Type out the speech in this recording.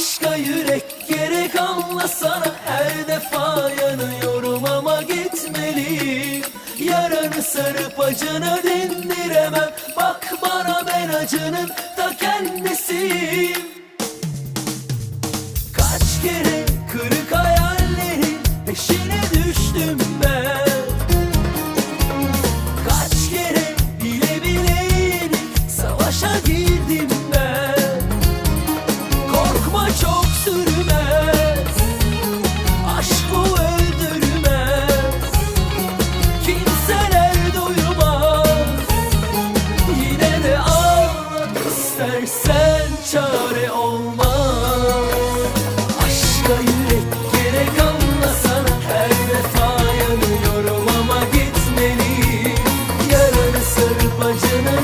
Aşka yürek gerek anlasana. Her defa yanıyorum ama gitmeliyim. Yaranı sarıp acını dindiremem. Bak bana ben acının ta kendisiyim. Kaç kere kırık hayallerin peşine düştüm ben Seversen çare olmaz. Aşka yürek gerek anlasan Her defa yanıyorum ama gitmeliyim. Yaranı sarıp acını